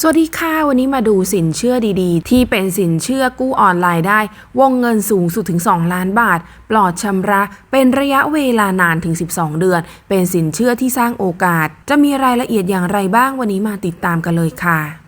สวัสดีค่ะ วันนี้มาดูสินเชื่อดีๆ ที่เป็นสินเชื่อกู้ออนไลน์ได้ วงเงินสูงสุดถึง 2 ล้านบาท ปลอดชำระเป็นระยะเวลานานถึง 12 เดือน เป็นสินเชื่อที่สร้างโอกาส จะมีรายละเอียดอย่างไรบ้างวันนี้มาติดตามกันเลยค่ะ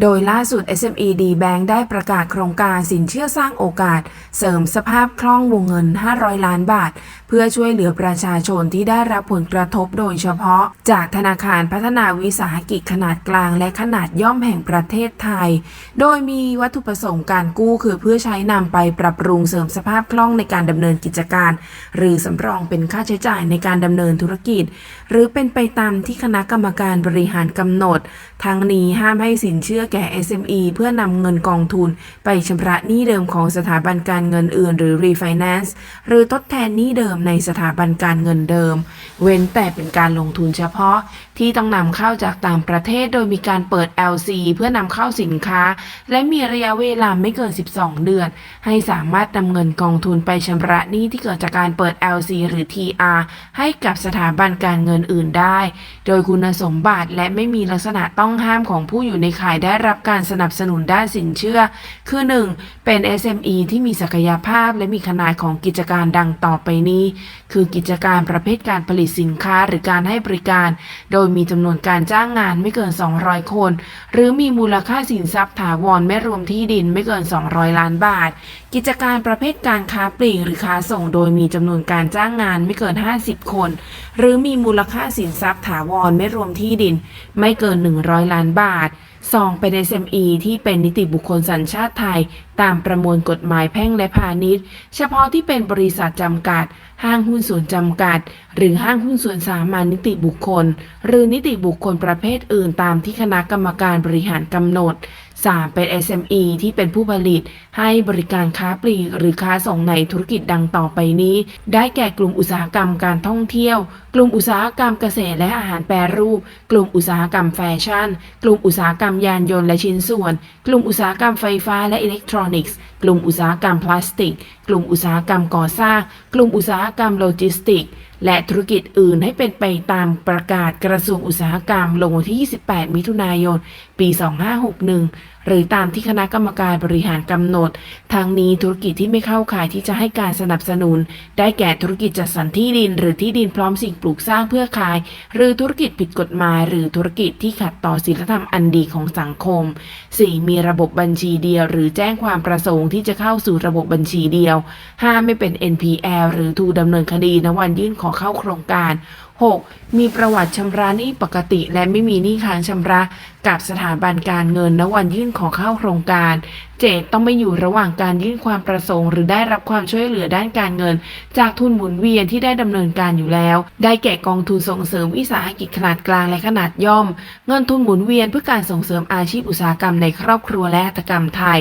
โดยล่าสุด SME D Bank ได้ประกาศโครงการสินเชื่อสร้างโอกาส เสริมสภาพคล่องวงเงิน 500 ล้านบาท เพื่อช่วยเหลือประชาชนที่ได้รับผลกระทบโดยเฉพาะ จากธนาคารพัฒนาวิสาหกิจขนาดกลางและขนาดย่อมแห่งประเทศไทย โดยมีวัตถุประสงค์การกู้คือเพื่อใช้นำไปปรับปรุงเสริมสภาพคล่องในการดำเนินกิจการ หรือสำรองเป็นค่าใช้จ่ายในการดำเนินธุรกิจ หรือเป็นไปตามที่คณะกรรมการบริหารกำหนด ทั้งนี้ห้ามให้สินเชื่อแก่ SME เพื่อนำเงินกองทุน ไปชำระหนี้เดิมของสถาบันการเงินอื่น หรือ refinance หรือทดแทนหนี้เดิมในสถาบันการเงินเดิม เว้นแต่เป็นการลงทุนเฉพาะที่ต้องนำเข้าจากต่างประเทศโดยมีการเปิด LC เพื่อนำเข้าสินค้า และมีระยะเวลาไม่เกิน 12 เดือน ให้สามารถนำเงินกองทุนไปชำระหนี้ที่เกิดจากการเปิด LC หรือ TR ให้กับสถาบันการเงินอื่นได้ โดยคุณสมบัติและไม่มีลักษณะต้องห้ามของผู้อยู่ในข่ายได้รับการสนับสนุนด้านสินเชื่อ คือ 1. เป็น SME ที่มีศักยภาพและมีขนาดของกิจการดังต่อไปนี้ คือกิจการประเภทการผลิตสินค้าหรือการให้บริการ โดยมีจำนวนการจ้างงานไม่เกิน 200 คน หรือมีมูลค่าสินทรัพย์ถาวรไม่รวมที่ดินไม่เกิน 200 ล้านบาท กิจการประเภทการค้าปลีกหรือค้าส่ง โดยมีจำนวนการจ้างงานไม่เกิน 50 คน หรือมีมูลค่าสินทรัพย์ถาวรไม่รวมที่ดิน ไม่เกิน 100 ล้านบาท 2. เป็น SME ที่เป็นนิติบุคคลสัญชาติไทย ตามประมวลกฎหมายแพ่งและพาณิชย์ เฉพาะที่เป็นบริษัทจำกัด ห้างหุ้นส่วนจำกัด หรือห้างหุ้นส่วนสามัญนิติบุคคล หรือนิติบุคคลประเภทอื่นตามที่คณะกรรมการบริหารกำหนด 3. เป็น SME ที่เป็นผู้ผลิตให้บริการค้าปลีกหรือค้าส่งในธุรกิจดังต่อไปนี้ ได้แก่กลุ่มอุตสาหกรรมการท่องเที่ยว กลุ่มอุตสาหกรรมเกษตรและอาหารแปรรูป กลุ่มอุตสาหกรรมแฟชั่น กลุ่มอุตสาหกรรมยานยนต์และชิ้นส่วน กลุ่มอุตสาหกรรมไฟฟ้าและอิเล็กทรอนิกส์ กลุ่มอุตสาหกรรมพลาสติก กลุ่มอุตสาหกรรมก่อสร้าง กลุ่มอุตสาหกรรมโลจิสติก และธุรกิจอื่นให้เป็นไปตามประกาศกระทรวงอุตสาหกรรมลงวันที่ 28 มิถุนายน ปี 2561 หรือตามที่คณะกรรมการบริหารกำหนด ทางนี้ธุรกิจที่ไม่เข้าข่ายที่จะให้การสนับสนุน ได้แก่ธุรกิจจัดสรรที่ดิน หรือที่ดินพร้อมสิ่งปลูกสร้างเพื่อขาย หรือธุรกิจผิดกฎหมาย หรือธุรกิจที่ขัดต่อศีลธรรมอันดีของสังคม 4. มีระบบบัญชีเดียว หรือแจ้งความประสงค์ที่จะเข้าสู่ระบบบัญชีเดียว 5. ไม่เป็น NPL หรือถูกดำเนินคดีณวันยื่นขอเข้าโครงการ 6. มีประวัติชำระหนี้ปกติ และไม่มีหนี้ค้างชำระกับสถาบันการเงินณวันยื่นขอเข้าโครงการ 7. ต้องไม่อยู่ระหว่างการยื่นความประสงค์ หรือได้รับความช่วยเหลือด้านการเงิน จากทุนหมุนเวียนที่ได้ดำเนินการอยู่แล้ว ได้แก่กองทุนส่งเสริมวิสาหกิจขนาดกลางและขนาดย่อม เงินทุนหมุนเวียนเพื่อการส่งเสริมอาชีพอุตสาหกรรมในครอบครัวและหัตถกรรมไทย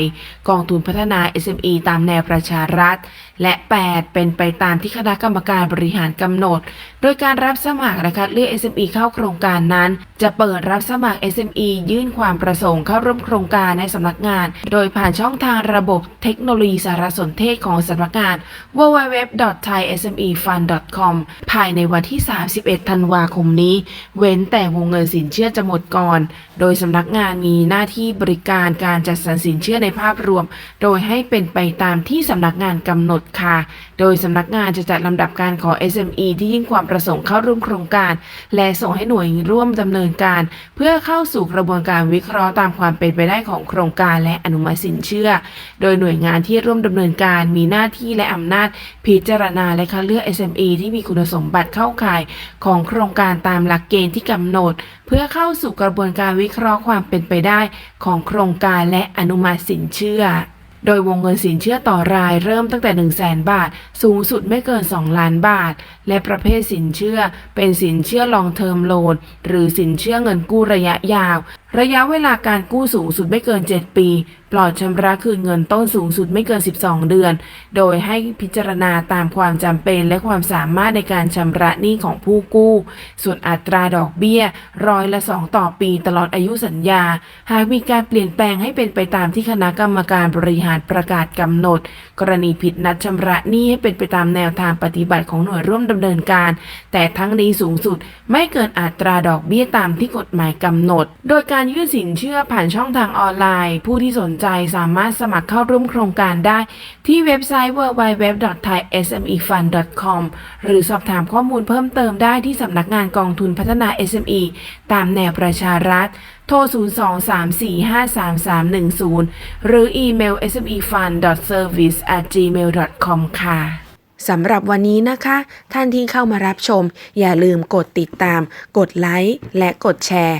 กองทุนพัฒนา SME ตามแนวประชารัฐ และ 8 เป็นไปตามที่คณะกรรมการบริหารกำหนด โดยการรับสมัครและคัดเลือก SME เข้าโครงการนั้น จะเปิดรับสมัคร SME ยื่นความประสงค์เข้าร่วมโครงการในสำนักงาน โดยผ่านช่องทางระบบเทคโนโลยีสารสนเทศของสำนักงาน www.thaismefund.com ภายในวันที่ 31 ธันวาคมนี้ เว้นแต่วงเงินสินเชื่อจะหมดก่อน โดยสำนักงานมีหน้าที่บริการการจัดสรรสินเชื่อในภาพรวม โดยให้เป็นไปตามที่สำนักงานกำหนดค่ะ โดยสำนักงานจะจัดลำดับการขอ SME ที่ยื่นความประสงค์เข้าร่วมโครงการ และส่งให้หน่วยร่วมดำเนินการ เพื่อเข้าสู่กระบวนการวิเคราะห์ตามความเป็นไปได้ของโครงการและอนุมัติสินเชื่อ โดยหน่วยงานที่ร่วมดำเนินการมีหน้าที่และอำนาจพิจารณาและคัดเลือก SME ที่มีคุณสมบัติเข้าข่ายของโครงการตามหลักเกณฑ์ที่กำหนด เพื่อเข้าสู่กระบวนการวิเคราะห์ความเป็นไปได้ของโครงการและอนุมัติสินเชื่อ โดยวงเงินสินเชื่อต่อรายเริ่มตั้งแต่ 1 0 0 0 0แบาท สูงสุดไม่เกิน 2 ล้านบาท และประเภทสินเชื่อเป็นสินเชื่อลองเทอมโลนหรือสินเชื่อเงินกู้ระยะยาว ระยะเวลาการกู้สูงสุดไม่เกิน 7 ปี ปลอดชำระคืนเงินต้นสูงสุดไม่เกิน 12 เดือน โดยให้พิจารณาตามความจำเป็นและความสามารถในการชำระหนี้ของผู้กู้ ส่วนอัตราดอกเบี้ย ร้อยละ 2 ต่อปีตลอดอายุสัญญา หากมีการเปลี่ยนแปลงให้เป็นไปตามที่คณะกรรมการบริหารประกาศกำหนด กรณีผิดนัดชำระหนี้ให้เป็นไปตามแนวทางปฏิบัติของหน่วยร่วมดำเนินการ แต่ทั้งนี้สูงสุดไม่เกินอัตราดอกเบี้ยตามที่กฎหมายกำหนด โดยการการยื่นสินเชื่อผ่านช่องทางออนไลน์ ผู้ที่สนใจสามารถสมัครเข้าร่วมโครงการได้ ที่เว็บไซต์ www.thaismefund.com หรือสอบถามข้อมูลเพิ่มเติมได้ที่สำนักงานกองทุนพัฒนา SME ตามแนวประชารัฐ โทร 023453310 หรืออีเมล smefund.service@gmail.com ค่ะสำหรับวันนี้นะคะ ท่านที่เข้ามารับชม อย่าลืมกดติดตาม กดไลค์และกดแชร์